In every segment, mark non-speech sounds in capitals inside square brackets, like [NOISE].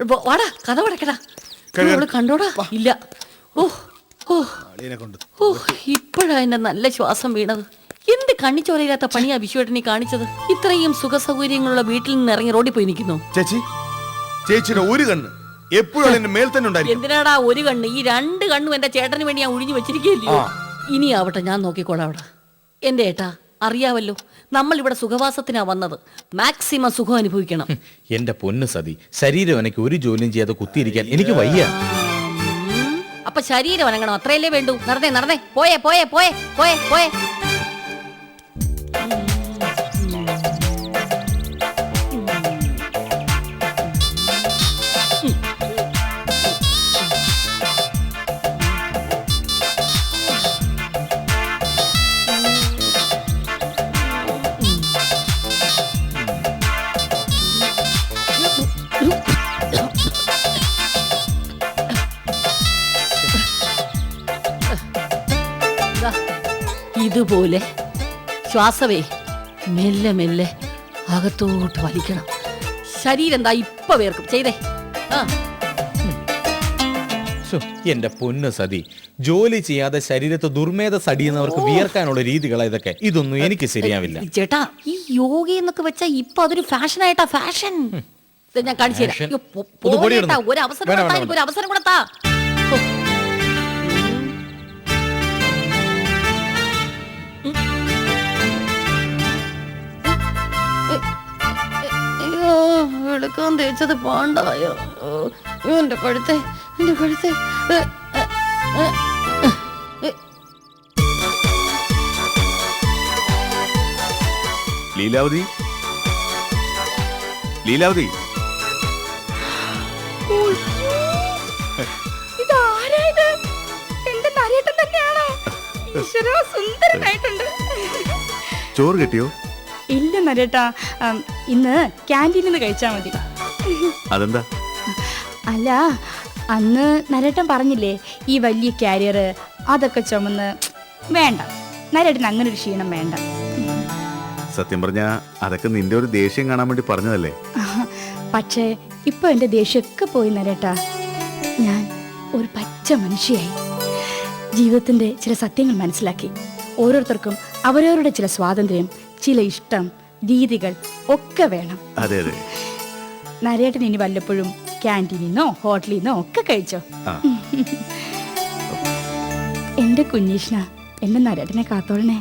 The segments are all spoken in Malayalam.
വാടാ കഥ പടക്കടാ കഴിയാൻ- അവൾ കണ്ടോടാ? ഇല്ല. ഓ ഓ. ഇപ്പോഴാ എന്റെ നല്ല ശ്വാസം വീണത്. എന്ത് കണ്ണിച്ചോരയില്ലാത്ത പണിയാ വിശ്വേട്ടനെ കാണിച്ചത്? ഇത്രയും സുഖ സൗകര്യങ്ങളുള്ള വീട്ടിൽ നിന്ന് ഇറങ്ങി റോഡിൽ പോയി നിൽക്കുന്നു? ചേച്ചി ചേച്ചിയുടെ ഒരു കണ്ണ് എപ്പോഴും എന്റെ മേൽ തന്നെ ഉണ്ടായിരിക്കും. എന്തിനാടാ ഒരു കണ്ണ്? ഈ രണ്ട് കണ്ണും എന്റെ ചേട്ടന് വേണ്ടി ഞാൻ ഒഴിഞ്ഞു വെച്ചിരിക്കുകയല്ലയോ ഇനി ആവട്ടെ ഞാൻ നോക്കിക്കോളാം അവിടെ. എന്റെ ഏട്ടാ അറിയാവല്ലോ നമ്മൾ ഇവിടെ സുഖവാസത്തിനാ വന്നത്. മാക്സിമം സുഖം അനുഭവിക്കണം. എന്റെ പൊന്ന് സതി ശരീരം എനിക്ക് ഒരു ജോലിയും ചെയ്യാതെ കുത്തിയിരിക്കാൻ എനിക്ക് വയ്യ. അപ്പൊ ശരീരം അനങ്ങണം അത്രയല്ലേ വേണ്ടു. നടന്നേ നടന്നേ പോയേ പോയേ പോയേ പോയേ പോയേ. ഇതുപോലെ ശ്വാസവേ മെല്ലെ മെല്ലെ അകത്തോട്ട് വലിക്കണം. ശരീരം എന്താ ഇപ്പൊ വേർക്കും. ചെയ്തേ. ആ. എന്റെ പൊന്ന് സതി. ജോലി ചെയ്യാതെ ശരീരത്തെ ദുർമേധ സടിയുന്നവർക്ക് വിയർക്കാനുള്ള രീതികളാ ഇതൊക്കെ. ഇതൊന്നും എനിക്ക് ശരിയാവില്ല. ചേട്ടാ ഈ യോഗ എന്നൊക്കെ വെച്ചാ ഇപ്പൊ അതൊരു ഫാഷൻ. ആയിട്ടാ ഫാഷൻ ഞാൻ കാണിച്ചു തരാം. Fashion? അയ്യോ, പോ- ഒന്ന് പൊടി ചേട്ടാ, ഇടുന്നു. ഒരു അവസരം വേണ്ട, കൊടുത്താ വേണ്ട, എനിക്ക് ഒരു അവസരം കൊടുത്താ വെളുക്കാൻ തേച്ചത് പാണ്ടായോ എന്റെ കഴുത്തെ എന്റെ കഴുത്തെ. ലീലാവതി? ലീലാവതി? ചോറ് കിട്ടിയോ? ഇല്ല നരേട്ടാ ഇന്ന് ക്യാന്റീനിൽ നിന്ന് കഴിച്ചാൽ മതി. അതെന്താ? അല്ല അന്ന് നരേട്ടൻ പറഞ്ഞില്ലേ ഈ വലിയ കാരിയർ അതൊക്കെ ചുമന്ന് വേണ്ട. നരേട്ടൻ അങ്ങനെ ഒരു ക്ഷീണം വേണ്ട. സത്യം പറഞ്ഞ അതൊക്കെ നിന്റെ ഒരു ദേഷ്യം കാണാൻ വേണ്ടി പറഞ്ഞതല്ലേ? പക്ഷേ ഇപ്പൊ എന്റെ ദേഷ്യമൊക്കെ പോയി നരേട്ടാ. ഞാൻ ഒരു പച്ച മനുഷ്യയായി. ജീവിതത്തിന്റെ ചില സത്യങ്ങൾ മനസ്സിലാക്കി. ഓരോരുത്തർക്കും അവരവരുടെ ചില സ്വാതന്ത്ര്യം ചില ഇഷ്ടം രീതികൾ ഒക്കെ വേണം. അതെ അതെ. നരേട്ടൻ ഇനി വല്ലപ്പോഴും ക്യാന്റീനിൽ നിന്നോ ഹോട്ടലിൽ നിന്നോ ഒക്കെ കഴിച്ചോ. എന്റെ കുഞ്ഞീഷ്ണ എന്റെ നരേട്ടനെ കാത്തോളണേ.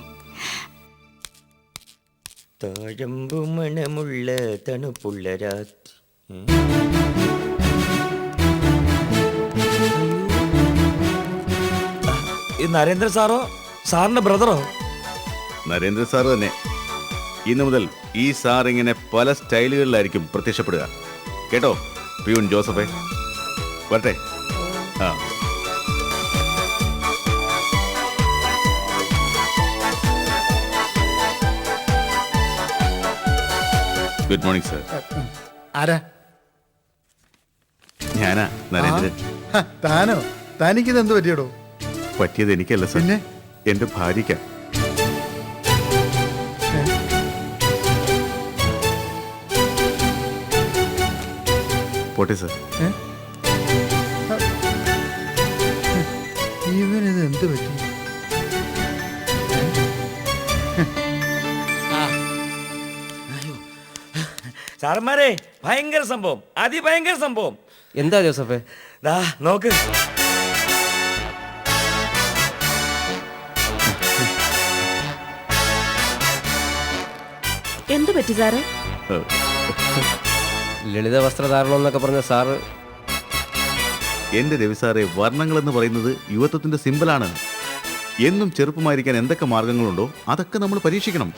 താഴമ്പു മണമുള്ള തണുപ്പുള്ള രാത്രി. ഇത് നരേന്ദ്ര സാറോ സാറിന്റെ ബ്രദറോ? നരേന്ദ്ര സാർ തന്നെ. ഇന്നു മുതൽ ഈ സാർ ഇങ്ങനെ പല സ്റ്റൈലുകളിലായിരിക്കും പ്രത്യക്ഷപ്പെടുക. കേട്ടോ? പിയൂൺ ജോസഫേ. വരട്ടെ. ആ. Good morning sir. ആരാ? ഞാനാ നരേന്ദ്രൻ. താനോ? തനിക്കിത് എന്ത് പറ്റിയടോ? പറ്റിയത് എനിക്കല്ല സാർ? എന്റെ ഭാര്യയ്ക്കാ. പോട്ടെ സാർ ഇവനിത് എന്ത് പറ്റി? സാറന്മാരെ ഭയങ്കര സംഭവം. അതിഭയങ്കര സംഭവം. എന്താ ജോസഫേ? ദാ നോക്ക്. എന്തു പറ്റി സാറേ? ലളിത വസ്ത്രധാരണം എന്നൊക്കെ പറഞ്ഞ സാറ് എന്റെ രവി സാറെ വർണങ്ങൾ എന്ന് പറയുന്നത് യുവത്വത്തിന്റെ സിമ്പിളാണ് എന്നും ചെറുപ്പമായിരിക്കാൻ എന്തൊക്കെ മാർഗങ്ങളുണ്ടോ അതൊക്കെ നമ്മൾ പരീക്ഷിക്കണം.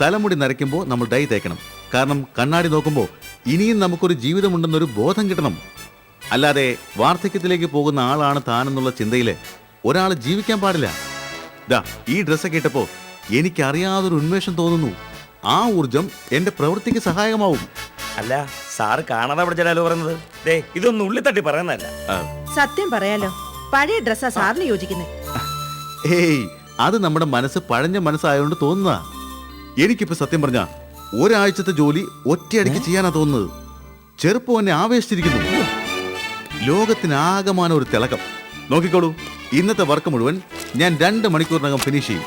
തലമുടി നരയ്ക്കുമ്പോൾ നമ്മൾ ഡൈ തേക്കണം. കാരണം കണ്ണാടി നോക്കുമ്പോൾ ഇനിയും നമുക്കൊരു ജീവിതമുണ്ടെന്നൊരു ബോധം കിട്ടണം. അല്ലാതെ വാർദ്ധക്യത്തിലേക്ക് പോകുന്ന ആളാണ് താനെന്നുള്ള ചിന്തയിൽ ഒരാൾ ജീവിക്കാൻ പാടില്ല. ദാ ഈ ഡ്രസ്സൊക്കെ ഇട്ടപ്പോൾ എനിക്കറിയാതൊരു ഉന്മേഷം തോന്നുന്നു. ആ ഊർജം എന്റെ പ്രവൃത്തിക്ക് സഹായകമാവും. അല്ല സാറ് കാണാതെ അവിടെ പഠിച്ചാലോ പറയുന്നത്? ദേ ഇതൊന്നും ഉള്ളിത്തട്ടി പറയുന്നതല്ല. സത്യം പറയാലോ പഴയ ഡ്രസ്സാ സാറിന് യോജിക്കുന്നത് ഏയ് അത് നമ്മുടെ മനസ്സ് പഴഞ്ഞ മനസ്സായതുകൊണ്ട് തോന്നുന്നതാ. എനിക്കിപ്പോ സത്യം പറഞ്ഞ ഒരാഴ്ചത്തെ ജോലി ഒറ്റയടിക്ക് ചെയ്യാനാ തോന്നുന്നത്. ചെറുപ്പം എന്നെ ആവേശിച്ചിരിക്കുന്നു. ലോകത്തിനാകമാന ഒരു തിളക്കം. നോക്കിക്കോളൂ ഇന്നത്തെ വർക്ക് മുഴുവൻ ഞാൻ രണ്ട് മണിക്കൂറിനകം ഫിനിഷ് ചെയ്യും.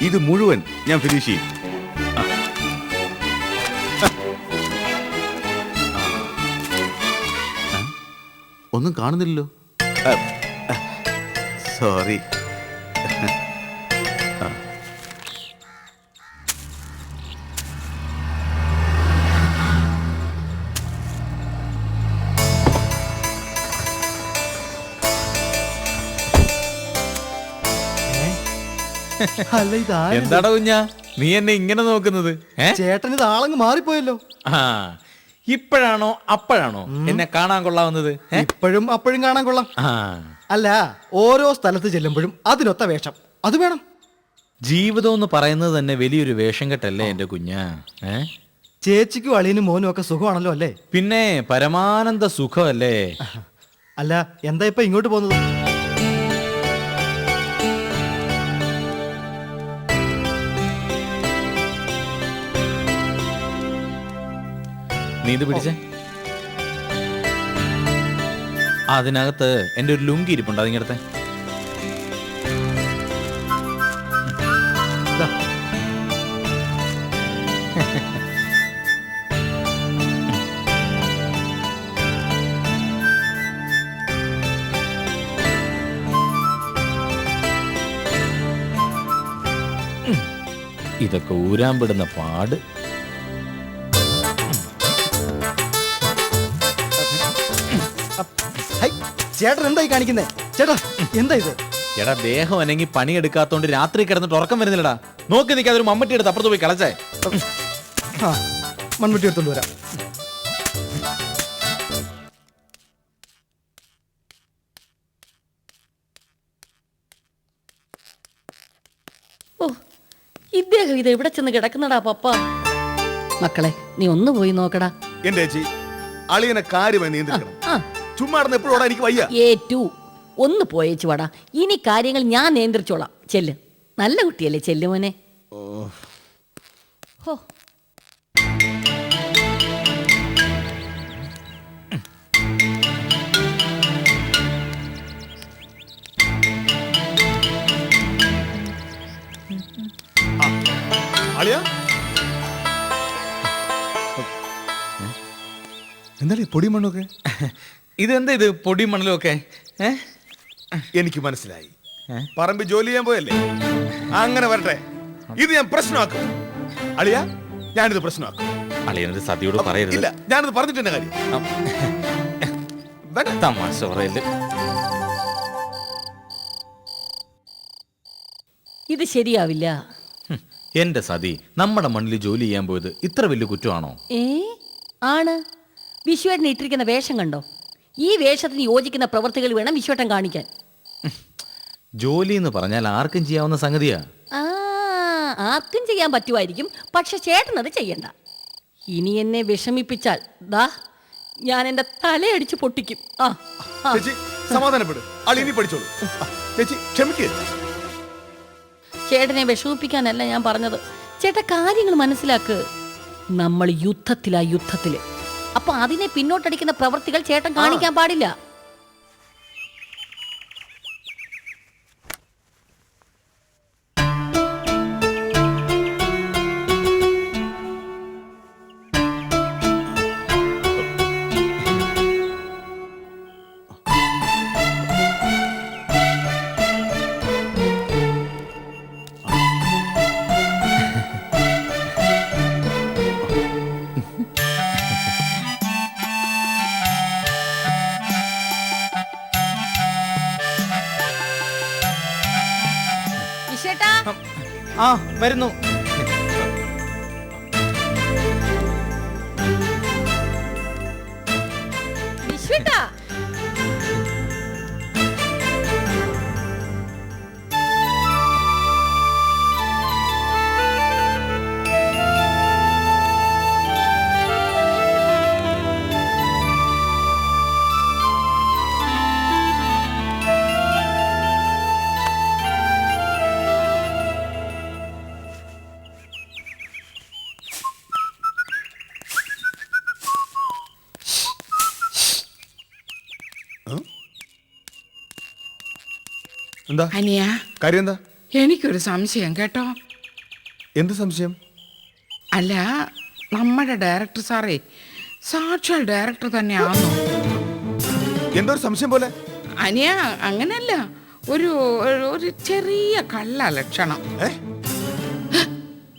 ഇത് മുഴുവൻ ഞാൻ ഫിനിഷ് ചെയ്യും. ഒന്നും കാണുന്നില്ലല്ലോ. സോറി. അല്ല ഇതാ എന്താടാ കുഞ്ഞാ? നീ എന്നെ ഇങ്ങനെ നോക്കുന്നത് ഏ? ചേട്ടൻ ഇത് ആളങ്ങ് മാറിപ്പോയല്ലോ. ആ ഇപ്പോഴാണോ അപ്പോഴാണോ? എന്നെ കാണാൻ കൊള്ളാവുന്നത്? ഇപ്പോഴും അപ്പോഴും കാണാൻ കൊള്ളാം. അല്ല ഓരോ സ്ഥലത്ത് ചെല്ലുമ്പോഴും അതിനൊത്ത വേഷം. അത് വേണം. ജീവിതം എന്ന് പറയുന്നത് തന്നെ വലിയൊരു വേഷം കെട്ടല്ലേ എന്റെ കുഞ്ഞ? ചേച്ചിക്കും അളിയനും മോനും ഒക്കെ സുഖമാണല്ലോ അല്ലേ? പിന്നെ പരമാനന്ദ സുഖമല്ലേ? അല്ല എന്താ ഇപ്പൊ ഇങ്ങോട്ട് പോകുന്നത്? നീ ഇത് പിടിച്ചേ. അതിനകത്ത് എന്റെ ഒരു ലുങ്കി ഇരിപ്പുണ്ട് അതിങ്ങടുത്തെ. ഇതൊക്കെ ഊരാൻ പാട്. ചേട്ടൻ എന്തായി കാണിക്കുന്നേ? ചേട്ടാ എന്താ ഇത്? എടാ ദേഹം അനങ്ങി പണിയെടുക്കാത്തോണ്ട് രാത്രി കിടന്നിട്ട് ഉറക്കം വരുന്നില്ലടാ. നോക്കി നിൽക്കാതെ ഒരു മമ്മട്ടി എടുത്ത് അപ്പുറത്ത് പോയി കളച്ചേ. ആ മൺവെട്ടി എടുത്തോണ്ട് വരാം. ഓ ഇദ്ദേഹം ഇത് എവിടെ ചെന്ന് കിടക്കുന്നടാ പപ്പ? മക്കളെ നീ ഒന്ന് പോയി നോക്കടാ. എന്റെ ചേച്ചി അളിയനെ കാര്യമായി നിയന്ത്രിക്കണം. ആ. ചുമ്മാ എപ്പോഴും എനിക്ക് വയ്യ. ഏ ഒന്ന് പോയേച്ചു വാടാ. ഇനി കാര്യങ്ങൾ ഞാൻ നിയന്ത്രിച്ചോളാം. ചെല്ല്. നല്ല കുട്ടിയല്ലേ ചെല്ലു മോനെ. ഹോ. എന്തായാലും പൊടി മണ്ണൊക്കെ [LAUGHS] ഇതെന്താ ഇത്? പൊടി മണലും ഒക്കെ? എനിക്ക് മനസ്സിലായി. പറമ്പ് ജോലി ചെയ്യാൻ പോയല്ലേ? അങ്ങനെ വരട്ടെ. ഇത് ഞാൻ പ്രശ്നമാക്കും. അളിയ ഞാനിത് പ്രശ്നമാക്കും. അളിയനൊരു സതിയോട് പറയരുത്. ഇല്ല ഞാനിത് പറഞ്ഞിട്ടുണ്ട് കാര്യം. വേണ്ട. തമാശ പറയൽ ഇത് ശരിയാവില്ല. എന്റെ സതി നമ്മുടെ മണ്ണിൽ ജോലി ചെയ്യാൻ പോയത് ഇത്ര വലിയ കുറ്റമാണോ? ഏ? ആണ്. വിശ്വേട്ടൻ ഇട്ടിരിക്കുന്ന വേഷം കണ്ടോ? ഈ വേഷത്തിന് യോജിക്കുന്ന പ്രവൃത്തികൾ വേണം വിശ്വട്ടം കാണിക്കാൻ. ജോലി എന്ന് പറഞ്ഞാൽ ആർക്കും ചെയ്യാവുന്ന സംഗതിയാ. ആ ആർക്കും ചെയ്യാൻ പറ്റുമായിരിക്കും. പക്ഷെ ചേട്ടൻ അത് ചെയ്യണ്ട. ഇനി എന്നെ വിഷമിപ്പിച്ചാൽ ദാ ഞാൻ എന്റെ തലയടിച്ച് പൊട്ടിക്കും. ആ ആ. ചേച്ചി സമാധാനപ്പെടും. അളിനി പഠിച്ചോളൂ. ചേച്ചി ക്ഷമിക്ക്. ചേട്ടനെ വിഷമിപ്പിക്കാനല്ല ഞാൻ പറഞ്ഞത്. ചേട്ടാ കാര്യങ്ങൾ മനസ്സിലാക്ക്. നമ്മൾ യുദ്ധത്തിലാ യുദ്ധത്തിൽ. അപ്പൊ അതിനെ പിന്നോട്ടടിക്കുന്ന പ്രവൃത്തികൾ ചേട്ടൻ കാണിക്കാൻ പാടില്ല. ആ എന്താ? അനിയ. കാര്യം എന്താ എനിക്കൊരു സംശയം കേട്ടോ. എന്ത് സംശയം? അല്ല നമ്മുടെ ഡയറക്ടർ സാറേ സാക്ഷാൽ ഡയറക്ടർ തന്നെയാണോ? എന്തോ ഒരു സംശയം പോലെ? അനിയ അങ്ങനല്ല. ഒരു ഒരു- ചെറിയ കള്ള ലക്ഷണം.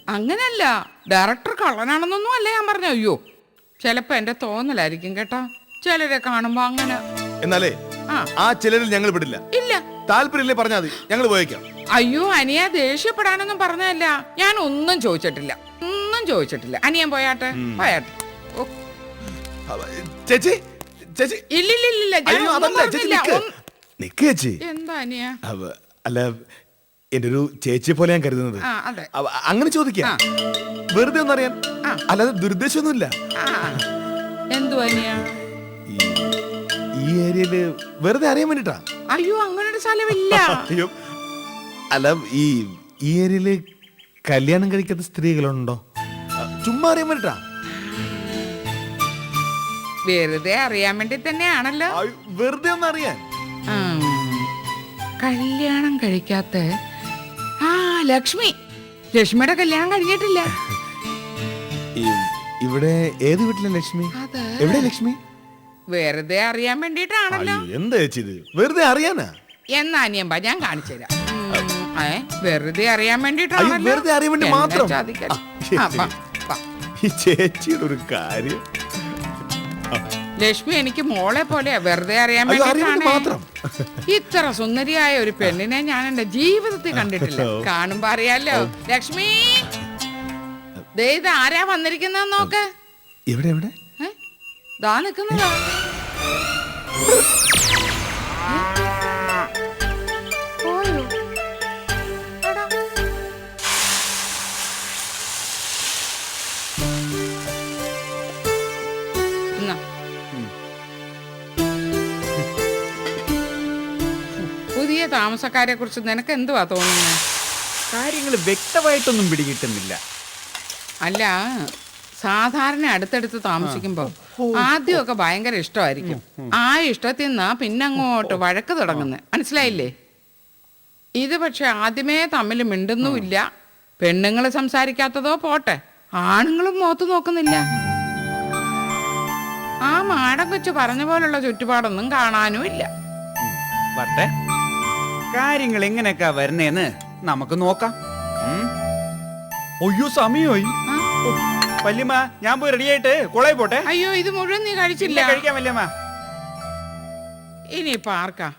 അങ്ങനല്ല. ഡയറക്ടർ കള്ളനാണെന്നൊന്നും അല്ല ഞാൻ പറഞ്ഞു അയ്യോ ചിലപ്പോ എന്റെ തോന്നലായിരിക്കും കേട്ടോ. ചിലരെ കാണുമ്പോ അങ്ങനെ. എന്നാലേ ആ. ചിലരിൽ ഞങ്ങൾ വിടില്ല ഇല്ല. താല്പര്യമില്ലേ പറഞ്ഞാൽ മതി. ഞങ്ങൾ പോയേക്കാം അയ്യോ അനിയ ദേഷ്യപ്പെടാനൊന്നും പറഞ്ഞല്ല ഞാൻ ഒന്നും ചോദിച്ചിട്ടില്ല. ഒന്നും ചോദിച്ചിട്ടില്ല. അനിയൻ പോയാട്ടെ? പോയാട്ടെ. ഓ. അവ- ചേച്ചി ചേച്ചി. ഇല്ലില്ലില്ല ഞാൻ അയ്യോ ഒന്നും അതല്ല ചേച്ചി പറഞ്ഞില്ല. നിക്ക്. ഒന്ന്- നിക്ക് ചേച്ചി. എന്താ അനിയ? അവ- അല്ല എന്റെ ഒരു ചേച്ചിയെ പോലെ ഞാൻ കരുതുന്നത്. ആ അതെ. അവ- അങ്ങനെ ചോദിക്കാം. വെറുതെ ഒന്നറിയാൻ. ആ. അല്ലാതെ ദുരുദ്ദേശമൊന്നുമില്ല. ആ. എന്തു അനിയ? ഈ ഏരിയയിൽ വെറുതെ അറിയാൻ വേണ്ടിട്ടാ. അയ്യോ അങ്ങനെ സ്ഥലമില്ല അയ്യോ. അല്ല ഈ ഈ ഏരിയയിൽ കല്യാണം കഴിക്കാത്ത സ്ത്രീകളുണ്ടോ? ചുമ്മാ അറിയാൻ വേണ്ടിട്ടാ. വെറുതെ അറിയാൻ വേണ്ടി തന്നെയാണല്ലോ. വെറുതെ ഒന്ന് അറിയാൻ. കല്യാണം കഴിക്കാത്ത ആ ലക്ഷ്മി. ലക്ഷ്മിയുടെ കല്യാണം കഴിഞ്ഞിട്ടില്ല. ഈ- ഇവിടെ ഏത് വീട്ടിലെ ലക്ഷ്മി? അത് എവിടെ ലക്ഷ്മി? വെറുതെ അറിയാൻ വേണ്ടിട്ടാണല്ലോ അയ്യോ, എന്താ ചേച്ചി ഇത്? വെറുതെ അറിയാനാ? എന്നാ അനിയമ്പ ഞാൻ കാണിച്ചു തരാം. ഏ, വെറുതെ അറിയാൻ അയ്യോ, വേണ്ടിട്ടാണല്ലോ വെറുതെ അറിയാൻ വേണ്ടി എന്നെ മാത്രം? ചതിക്കരുത്. ആ, വാ, വാ. ഈ ചേച്ചിയുടെ ഒരു കാര്യം. ലക്ഷ്മി എനിക്ക് മോളെ പോലെയാ. വെറുതെ അറിയാൻ അയ്യോ, അറിയാൻ വേണ്ടി വേണ്ടിയിട്ടാണ്. മാത്രം? ഇത്ര സുന്ദരിയായ ഒരു പെണ്ണിനെ ഞാൻ എന്റെ ജീവിതത്തിൽ കണ്ടിട്ടില്ല. കാണുമ്പോ അറിയാലോ. ലക്ഷ്മി! ദേ ഇത് ആരാ വന്നിരിക്കുന്നത് നോക്ക്. എവിടെ എവിടെ? ഏ? ദാ നിക്കുന്നതാ. പുതിയ താമസക്കാരെ കുറിച്ച് നിനക്ക് എന്തുവാ തോന്നുന്നത് കാര്യങ്ങൾ വ്യക്തമായിട്ടൊന്നും പിടികിട്ടുന്നില്ല. അല്ല സാധാരണ അടുത്തടുത്ത് താമസിക്കുമ്പോ ആദ്യമൊക്കെ ഭയങ്കര ഇഷ്ടമായിരിക്കും. ആ ഇഷ്ടത്തിൽ നിന്നാ പിന്നെ അങ്ങോട്ട് വഴക്ക് തുടങ്ങുന്നത് മനസ്സിലായില്ലേ? ഇത് പക്ഷെ ആദ്യമേ തമ്മിൽ മിണ്ടുന്നുമില്ല. പെണ്ണുങ്ങൾ സംസാരിക്കാത്തതോ പോട്ടെ. ആണുങ്ങളും മോത്ത് നോക്കുന്നില്ല. ആ മാടം കൊച്ചു പറഞ്ഞ പോലുള്ള ചുറ്റുപാടൊന്നും കാണാനും ഇല്ല കാര്യങ്ങൾ എങ്ങനെയൊക്കെ വരുന്നേന്ന് നമുക്ക് നോക്കാം. അയ്യോ ഒയ്യോ സമയമായി? വല്യമ്മ ഞാൻ പോയി റെഡിയായിട്ട് കുളയിൽ പോട്ടെ. അയ്യോ ഇത് മുഴുവൻ നീ കഴിച്ചില്ല. കഴിക്കാം വല്യമ്മ. ഇനി ആർക്കാ?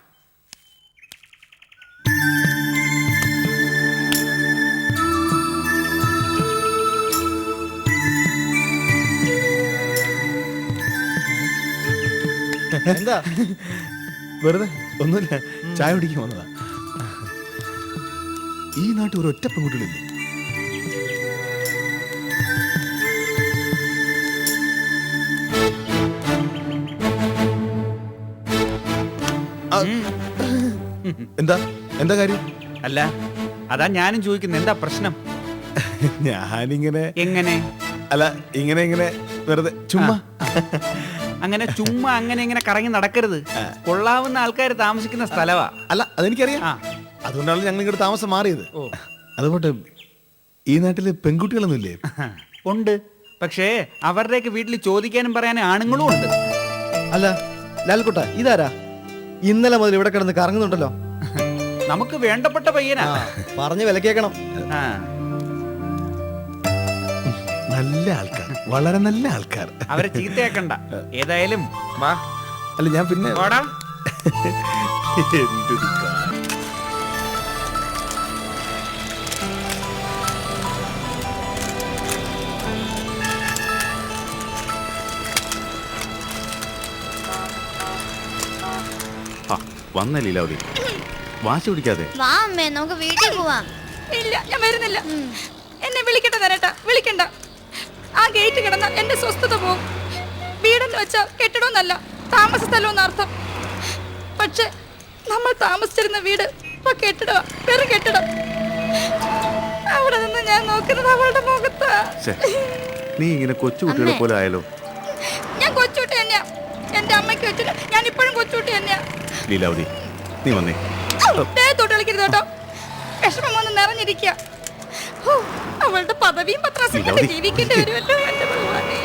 എന്താ? [LAUGHS] വെറുതെ ഒന്നുമില്ല. ചായ കുടിക്കാൻ വന്നതാ. ഈ നാട്ടിൽ ഒരു ഒറ്റ പെൺകുട്ടികളില്ലേ? എന്താ? എന്താ കാര്യം? അല്ല അതാ ഞാനും ചോദിക്കുന്നത്. എന്താ പ്രശ്നം? ഞാനിങ്ങനെ എങ്ങനെ? അല്ല ഇങ്ങനെ ഇങ്ങനെ വെറുതെ ചുമ്മാ. അങ്ങനെ ചുമ്മാ അങ്ങനെ ഇങ്ങനെ കറങ്ങി നടക്കരുത്. കൊള്ളാവുന്ന ആൾക്കാർ താമസിക്കുന്ന സ്ഥലവാ. അല്ല അതെനിക്കറിയാം. അതുകൊണ്ടാണ് ഞങ്ങൾ ഇങ്ങോട്ട് താമസം മാറിയത്. ഓ. അതുപോട്ടെ ഈ നാട്ടിൽ പെൺകുട്ടികളൊന്നും ഇല്ലേ ഉണ്ട്. പക്ഷേ അവരുടെയൊക്കെ വീട്ടിൽ ചോദിക്കാനും പറയാനും ആണുങ്ങളും ഉണ്ട്. അല്ല ലാൽക്കുട്ട ഇതാരാ? ഇന്നലെ മുതൽ ഇവിടെ കിടന്ന് കറങ്ങുന്നുണ്ടല്ലോ. നമുക്ക് വേണ്ടപ്പെട്ട പയ്യനാ. പറഞ്ഞ് വിലക്കേക്കണം. ആ. നല്ല ആൾക്കാർ വളരെ നല്ല ആൾക്കാർ. അവരെ ചീത്തയാക്കണ്ട. ഏതായാലും വാ. അല്ല ഞാൻ പിന്നെ വാടാ. [LAUGHS] എന്തൊരു വന്ന ലീലാവതി. വാശി പിടിക്കാതെ. വാ അമ്മേ നമുക്ക് വീട്ടിൽ പോവാം. ഇല്ല ഞാൻ വരുന്നില്ല. എന്നെ വിളിക്കട്ടെ തരട്ടാ വിളിക്കണ്ട. ആ ഗേറ്റ് കിടന്ന എന്റെ സ്വസ്ഥത പോകും വീടെന്ന് വെച്ചാൽ കെട്ടിടമെന്നല്ല താമസ സ്ഥലമെന്ന് അർത്ഥം. പക്ഷെ നമ്മൾ താമസിച്ചിരുന്ന വീട് ഇപ്പൊ കെട്ടിട വെറും കെട്ടിടം. അവിടെ നിന്ന് ഞാൻ നോക്കുന്നത് അവളുടെ മുഖത്താ. നീ ഇങ്ങനെ കൊച്ചു കുട്ടികളെ പോലെ ആയാലോ? ഞാൻ കൊച്ചുകുട്ടി തന്നെയാ. എന്റെ അമ്മയ്ക്ക് വെച്ചിട്ട് ഞാൻ ഇപ്പോഴും കൊച്ചുകുട്ടി തന്നെയാ. ലീലാവതി നീ വന്നേ. ദേഹത്തോട്ട് കളിക്കരുത് കേട്ടോ. വിഷമം വന്ന് നിറഞ്ഞിരിക്കുക. അവളുടെ പദവിയും പത്രാസും കണ്ട് ലീലാവതി. ജീവിക്കേണ്ടി വരുമല്ലോ എന്റെ ഭഗവാനേ.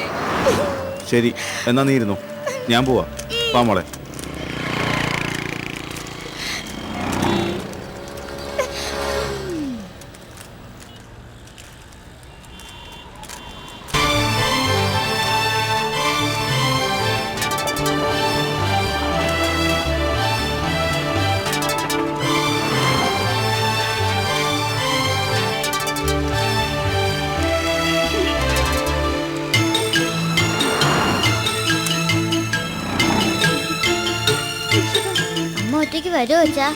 ശരി എന്നാ നീ ഇരുന്നു. ഞാൻ പോവാ. വാ മോളെ. ഒറ്റയ്ക്ക് വരുമോ അച്ഛാ.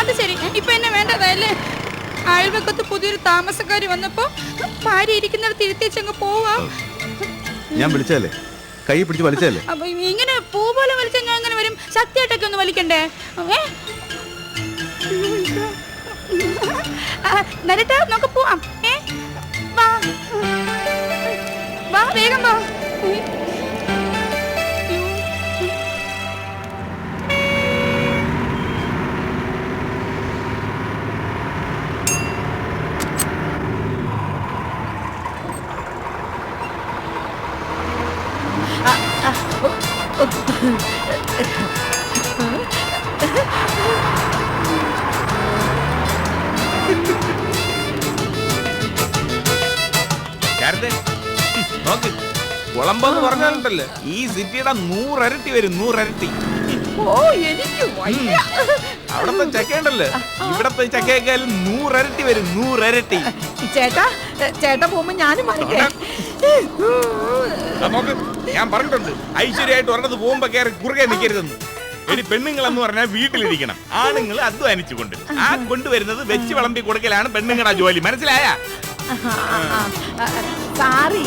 അത് ശരി. ഇപ്പൊ എന്നെ വേണ്ടതല്ലേ അയൽവക്കത്ത് പുതിയൊരു താമസക്കാരി വന്നപ്പോ ഭാര്യ ഇരിക്കുന്നിടത്ത് ഇരുത്തിച്ചങ്ങ് പോവാം. ഞാൻ വിളിച്ചാലേ കൈ പിടിച്ച് വലിച്ചല്ലേ അപ്പൊ ഇങ്ങനെ പൂ പോലെ വലിച്ചാൽ ഞാൻ എങ്ങനെ വരും? ശക്തിയായിട്ടൊക്കെ ഒന്ന് വലിക്കണ്ടേ? ഏ? നരട്ടാ നമുക്ക് പോവാം. ഏ? വാ. വാ വേഗം വാ. കുളമ്പെന്ന് പറഞ്ഞാലുണ്ടല്ലോ. ഈ സിറ്റിയുടെ നൂറരട്ടി വരും നൂറരട്ടി. ഓ എനിക്ക് വയ്യ. അവിടത്തെ ചക്കയുണ്ടല്ലേ. ഇവിടത്തെ ചക്കയേക്കാളും നൂറരട്ടി വരും നൂറരട്ടി. ചേട്ടാ ചേട്ടാ പോകുമ്പോ ഞാനും വരട്ടെ നോക്ക് ഞാൻ പറഞ്ഞിട്ടുണ്ട്. ഐശ്വര്യമായിട്ട് ഒരിടത്ത് പോകുമ്പോ കയറി കുറുകെ നിൽക്കരുതെന്ന് ഇനി പെണ്ണുങ്ങൾ എന്ന് പറഞ്ഞാൽ വീട്ടിലിരിക്കണം. ആണുങ്ങൾ അധ്വാനിച്ചു കൊണ്ട്. ആ കൊണ്ടുവരുന്നത് വെച്ച് വിളമ്പി കൊടുക്കലാണ് പെണ്ണുങ്ങളുടെ ജോലി. മനസ്സിലായാ? സാറി.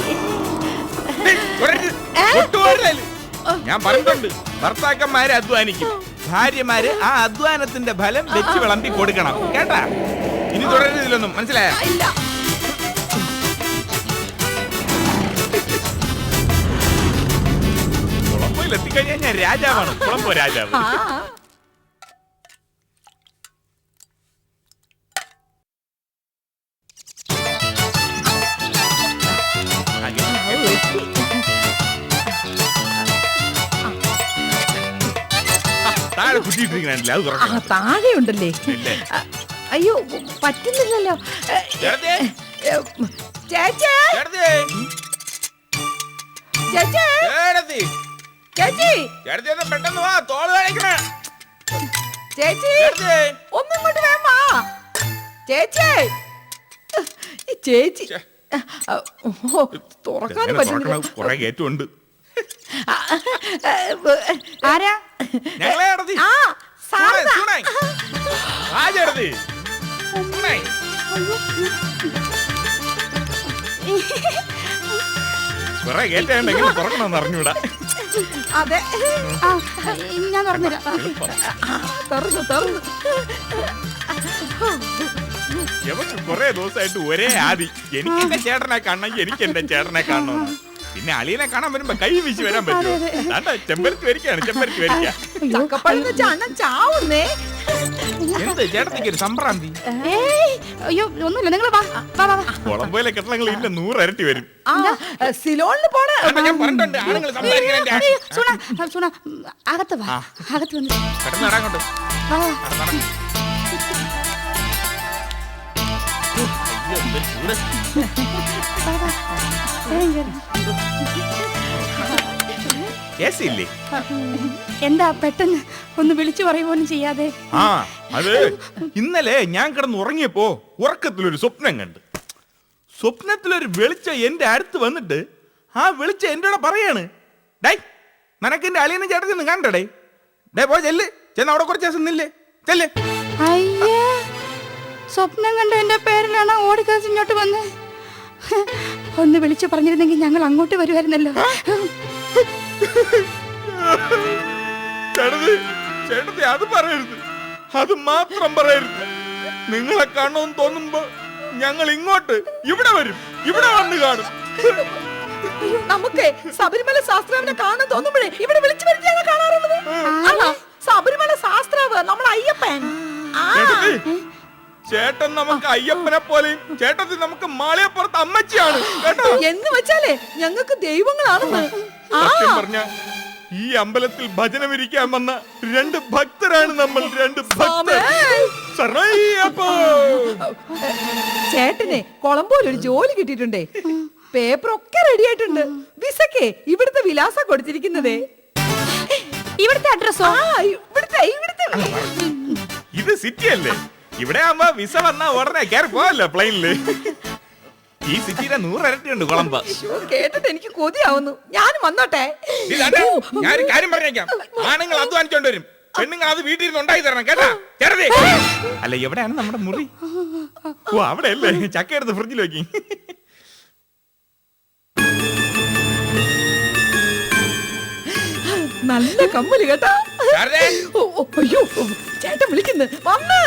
ഞാൻ പറഞ്ഞിട്ടുണ്ട്. ഭർത്താക്കന്മാരെ അധ്വാനിക്കും. ഭാര്യമാര് ആ അധ്വാനത്തിന്റെ ഫലം വെച്ച് വിളമ്പി കൊടുക്കണം. കേട്ടാ? ഇനി തുടരുന്നില്ലൊന്നും മനസ്സിലായ? കുളമ്പോയിൽ എത്തിക്കഴിഞ്ഞാൽ ഞാൻ രാജാവാണ്. കുളമ്പോ രാജാവ്. താഴെ കുത്തിയിട്ടിരിക്കണില്ല അത് ആ തുറക്കണം. താഴെ ഉണ്ടല്ലേ ഇല്ലേ? അയ്യോ പറ്റുന്നില്ലല്ലോ. ചേട്ടത്തി, ചേച്ചി? ചേട്ടത്തി, ചേച്ചി? ചേട്ടത്തി, ചേച്ചി? ചേട്ടത്തി ഒന്ന് പെട്ടെന്ന് വാ. തോൾ കാണിക്കണേ ചേച്ചി? ചേട്ടത്തി. ചേച്ചി? ഈ ചേച്ചി. ഛെ. ഓ തുറക്കാനും പറ്റുന്നില്ല. തുറക്കണത്? കുറെ കയറ്റമുണ്ട് ആരാ? ഞങ്ങളെ ചേട്ടത്തി. ആ. കുറെ തുറക്കണമെന്ന് അറിഞ്ഞൂടാ. അതെ. ആ, ഞാൻ തുറന്നു തുറന്നു. കുറെ ദിവസമായിട്ട് ഒരേ ആദി. എനിക്ക് എന്റെ ചേട്ടനെ കാണണം എനിക്ക് എന്റെ ചേട്ടനെ കാണണം പിന്നെ അളിയനെ കാണാൻ വരുമ്പോ കൈ വീശി വരാൻ പറ്റുമോ? ചെമ്പരത്തി വരിക്കാണ് ചെമ്പരത്തി വരിക ചക്കപ്പഴം വെച്ച് അണ്ണൻ ചാവുന്നേ. എന്ത് ചേട്ടത്തിക്ക് ഒരു സംഭ്രാന്തി? ഏയ് അയ്യോ ഒന്നുമില്ല നിങ്ങൾ വാ വാ വാ വാ. കുളമ്പോയിലെ കെട്ടണങ്ങൾ ഇല്ല നൂറരട്ടി വരും. ആ സിലോണിൽ പോണ. ഞാൻ പറഞ്ഞിട്ടുണ്ട് ആണുങ്ങൾ സംസാരിക്കണ ഏയ്, സുണ ആ, സുണ അകത്ത് വാ അകത്ത് വന്ന്. പെട്ടെന്ന് ഇറങ്ങോട്ട് നട, നട. [LAUGHS] ഇല്ലേ എന്താ പെട്ടെന്ന് ഒന്ന് വിളിച്ചു പറയുപോലും ചെയ്യാതെ? ആ അത് ഇന്നലെ ഞാൻ കിടന്ന് ഉറങ്ങിയപ്പോ ഉറക്കത്തിലൊരു സ്വപ്നം കണ്ട്. സ്വപ്നത്തിലൊരു വെളിച്ച എന്റെ അടുത്ത് വന്നിട്ട് ആ വെളിച്ച എന്റെ കൂടെ പറയാണ്. ഡൈ നിനക്ക് എന്റെ അളിയനും ചേട്ടനും കണ്ടടേ ഡേ പോ ചെല്ല്. ചെന്ന് അവിടെ കുറച്ച് ദിവസം നില്ലേ. ചെല്ല്. അയ്യേ സ്വപ്നം കണ്ട എന്റെ പേരിലാണ് ഓടിക്കാസ് ഇങ്ങോട്ട് വന്ന്. ഒന്ന് വിളിച്ചു പറഞ്ഞിരുന്നെങ്കിൽ ഞങ്ങൾ അങ്ങോട്ട് വരുമായിരുന്നല്ലോ. ചേട്ടത്തി അത് പറയരുത്. അത് മാത്രം പറയരുത്. നിങ്ങളെ കാണുമെന്ന് തോന്നുമ്പോ ഞങ്ങൾ ഇങ്ങോട്ട് ഇവിടെ വരും. ഇവിടെ വന്ന് കാണും. അയ്യോ നമുക്ക് ശബരിമല ശാസ്ത്രാവിനെ കാണാൻ തോന്നുമ്പോഴേ ഇവിടെ വിളിച്ചു വരുത്തിയാണ് കാണാറുള്ളത്? ശബരിമല ശാസ്ത്രാവ് നമ്മൾ അയ്യപ്പൻ. ആ. ചേട്ടൻ നമുക്ക് അയ്യപ്പനെ പോലെയും ചേട്ടത്തി നമുക്ക് മാളിയപ്പുറത്ത് അമ്മച്ചിയാണ്. കേട്ടോ? എന്ന് വെച്ചാലേ ഞങ്ങൾക്ക് ദൈവങ്ങളാണെന്ന്. ആ. സത്യം പറഞ്ഞ ഈ അമ്പലത്തിൽ ഭജനമിരിക്കാൻ വന്ന രണ്ട് ഭക്തരാണ് നമ്മൾ രണ്ട് ഭക്തർ. ശരണയ്യപ്പോ. ചേട്ടനെ കൊളംബോയിൽ ഒരു ജോലി കിട്ടിയിട്ടുണ്ടേ. പേപ്പർ ഒക്കെ റെഡി ആയിട്ടുണ്ട്. വിസക്കേ ഇവിടുത്തെ വിലാസം കൊടുത്തിരിക്കുന്നതേ. ഇവിടുത്തെ അഡ്രസ്സോ ഇവിടുത്തെ ഇവിടുത്തെ. ഇത് സിറ്റി അല്ലേ? ഇവിടെ ആവുമ്പോ വിസ വന്നാ ഉടനെ കയറി പോവല്ലോ പ്ലെയിനിൽ ഈ സിറ്റിയിലെ നൂറരട്ടിയുണ്ട് കുളമ്പ. ശ്ശോ, കേട്ടിട്ട് എനിക്ക് കൊതിയാവുന്നു. ഞാനും വന്നോട്ടെ. ഞാനൊരു കാര്യം പറഞ്ഞേക്കാം. ആണുങ്ങൾ അധ്വാനിച്ചോണ്ട് വരും. പെണ്ണുങ്ങൾ അത് വീട്ടിൽ നിന്ന് ഉണ്ടായി തരണം. കേട്ടാ? ചേട്ടതേ അല്ല എവിടെയാണ് നമ്മുടെ മുറി? ഓ അവിടെ അല്ലേ ചക്ക എടുത്ത് ഫ്രിഡ്ജിൽ വെക്കി. നല്ല കമ്മൽ കേട്ടാ. അയ്യോ ചേട്ടൻ വിളിക്കുന്നു. വന്ന്.